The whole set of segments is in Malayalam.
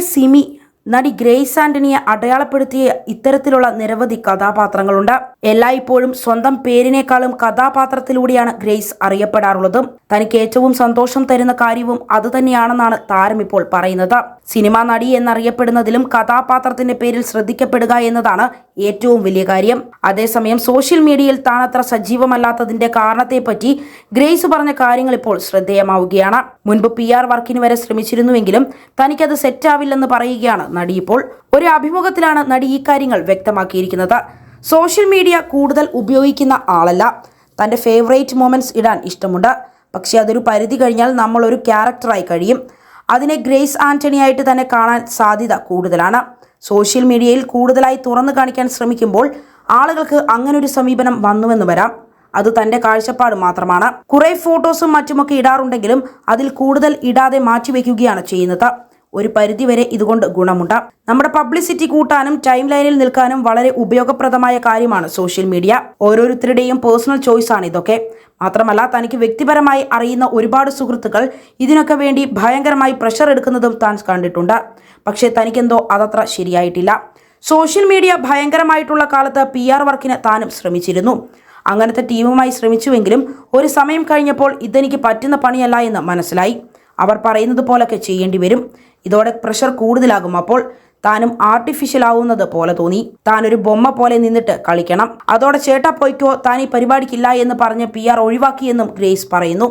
സിമി നടി ഗ്രേസ് ആന്റണിയെ അടയാളപ്പെടുത്തിയ ഇത്തരത്തിലുള്ള നിരവധി കഥാപാത്രങ്ങളുണ്ട്. എല്ലായ്പ്പോഴും സ്വന്തം പേരിനേക്കാളും കഥാപാത്രത്തിലൂടെയാണ് ഗ്രേസ് അറിയപ്പെടാറുള്ളത്. തനിക്ക് ഏറ്റവും സന്തോഷം തരുന്ന കാര്യവും അതുതന്നെയാണെന്നാണ് താരം ഇപ്പോൾ പറയുന്നത്. സിനിമാ നടി എന്നറിയപ്പെടുന്നതിലും കഥാപാത്രത്തിന്റെ പേരിൽ ശ്രദ്ധിക്കപ്പെടുക എന്നതാണ് ഏറ്റവും വലിയ കാര്യം. അതേസമയം സോഷ്യൽ മീഡിയയിൽ താൻ അത്ര സജീവമല്ലാത്തതിന്റെ കാരണത്തെപ്പറ്റി ഗ്രേസ് പറഞ്ഞ കാര്യങ്ങൾ ഇപ്പോൾ ശ്രദ്ധേയമാവുകയാണ്. മുൻപ് പി ആർ വർക്കിന് വരെ ശ്രമിച്ചിരുന്നുവെങ്കിലും തനിക്കത് സെറ്റാവില്ലെന്ന് പറയുകയാണ് നടി ഇപ്പോൾ. ഒരു അഭിമുഖത്തിലാണ് നടി ഈ കാര്യങ്ങൾ വ്യക്തമാക്കിയിരിക്കുന്നത്. സോഷ്യൽ മീഡിയ കൂടുതൽ ഉപയോഗിക്കുന്ന ആളല്ല. തന്റെ ഫേവറേറ്റ് മൊമെന്റ്സ് ഇടാൻ ഇഷ്ടമുണ്ട്. പക്ഷെ അതൊരു പരിധി കഴിഞ്ഞാൽ നമ്മളൊരു ക്യാരക്ടറായി കഴിയും. അതിനെ ഗ്രേസ് ആന്റണിയായിട്ട് തന്നെ കാണാൻ സാധ്യത കൂടുതലാണ്. സോഷ്യൽ മീഡിയയിൽ കൂടുതലായി തുറന്നു കാണിക്കാൻ ശ്രമിക്കുമ്പോൾ ആളുകൾക്ക് അങ്ങനൊരു സമീപനം വന്നുവെന്ന് വരാം. അത് തന്റെ കാഴ്ചപ്പാട് മാത്രമാണ്. കുറേ ഫോട്ടോസും മറ്റുമൊക്കെ ഇടാറുണ്ടെങ്കിലും അതിൽ കൂടുതൽ ഇടാതെ മാറ്റിവെക്കുകയാണ് ചെയ്യുന്നത്. ഒരു പരിധിവരെ ഇതുകൊണ്ട് ഗുണമുണ്ട്. നമ്മുടെ പബ്ലിസിറ്റി കൂട്ടാനും ടൈം ലൈനിൽ നിൽക്കാനും വളരെ ഉപയോഗപ്രദമായ കാര്യമാണ് സോഷ്യൽ മീഡിയ. ഓരോരുത്തരുടെയും പേഴ്സണൽ ചോയ്സ് ആണ് ഇതൊക്കെ. മാത്രമല്ല തനിക്ക് വ്യക്തിപരമായി അറിയുന്ന ഒരുപാട് സുഹൃത്തുക്കൾ ഇതിനൊക്കെ വേണ്ടി ഭയങ്കരമായി പ്രഷർ എടുക്കുന്നതും താൻ കണ്ടിട്ടുണ്ട്. പക്ഷേ തനിക്കെന്തോ അതത്ര ശരിയായിട്ടില്ല. സോഷ്യൽ മീഡിയ ഭയങ്കരമായിട്ടുള്ള കാലത്ത് പി ആർ വർക്കിന് താനും ശ്രമിച്ചിരുന്നു. അങ്ങനത്തെ ടീമുമായി ശ്രമിച്ചുവെങ്കിലും ഒരു സമയം കഴിഞ്ഞപ്പോൾ ഇതെനിക്ക് പറ്റുന്ന പണിയല്ല എന്ന് മനസ്സിലായി. അവർ പറയുന്നത് പോലൊക്കെ ചെയ്യേണ്ടി വരും. ഇതോടെ പ്രഷർ കൂടുതലാകും. അപ്പോൾ താനും ആർട്ടിഫിഷ്യൽ ആവുന്നത് പോലെ തോന്നി. താൻ ഒരു ബൊമ്മ പോലെ നിന്നിട്ട് കളിക്കണം. അതോടെ ചേട്ടാ പോയിക്കോ താൻ ഈ പരിപാടിക്കില്ല എന്ന് പറഞ്ഞ് പി ആർ ഒഴിവാക്കിയെന്നും ഗ്രേസ് പറയുന്നു.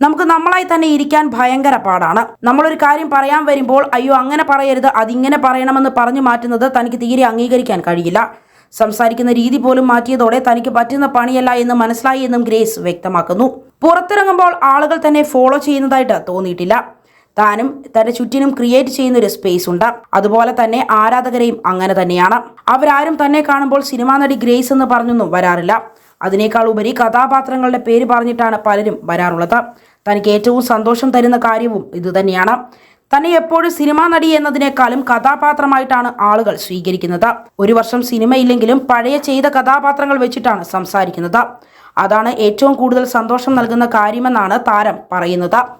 നമുക്ക് നമ്മളായി തന്നെ ഇരിക്കാൻ ഭയങ്കര പാടാണ്. നമ്മളൊരു കാര്യം പറയാൻ വരുമ്പോൾ അയ്യോ അങ്ങനെ പറയരുത്. അതിങ്ങനെ പറയണമെന്ന് പറഞ്ഞു മാറ്റുന്നത് തനിക്ക് തീരെ അംഗീകരിക്കാൻ കഴിയില്ല. സംസാരിക്കുന്ന രീതി പോലും മാറ്റിയതോടെ തനിക്ക് പറ്റുന്ന പണിയല്ല എന്ന് മനസ്സിലായി എന്നും ഗ്രേസ് വ്യക്തമാക്കുന്നു. പുറത്തിറങ്ങുമ്പോൾ ആളുകൾ തന്നെ ഫോളോ ചെയ്യുന്നതായിട്ട് തോന്നിയിട്ടില്ല. താനും തന്റെ ചുറ്റിനും ക്രിയേറ്റ് ചെയ്യുന്ന ഒരു സ്പേസ് ഉണ്ട്. അതുപോലെ തന്നെ ആരാധകരെയും അങ്ങനെ തന്നെയാണ്. അവരാരും തന്നെ കാണുമ്പോൾ സിനിമാ നടി ഗ്രേസ് എന്ന് പറഞ്ഞൊന്നും വരാറില്ല. അതിനേക്കാൾ ഉപരി കഥാപാത്രങ്ങളുടെ പേര് പറഞ്ഞിട്ടാണ് പലരും വരാറുള്ളത്. തനിക്ക് ഏറ്റവും സന്തോഷം തരുന്ന കാര്യവും ഇതുതന്നെയാണ് തന്നെ എപ്പോഴും സിനിമാ നടി എന്നതിനേക്കാളും കഥാപാത്രമായിട്ടാണ് ആളുകൾ സ്വീകരിക്കുന്നത്. ഒരു വർഷം സിനിമയില്ലെങ്കിലും പഴയ ചെയ്ത കഥാപാത്രങ്ങൾ വെച്ചിട്ടാണ് സംസാരിക്കുന്നത്. അതാണ് ഏറ്റവും കൂടുതൽ സന്തോഷം നൽകുന്ന കാര്യമെന്നാണ് താരം പറയുന്നത്.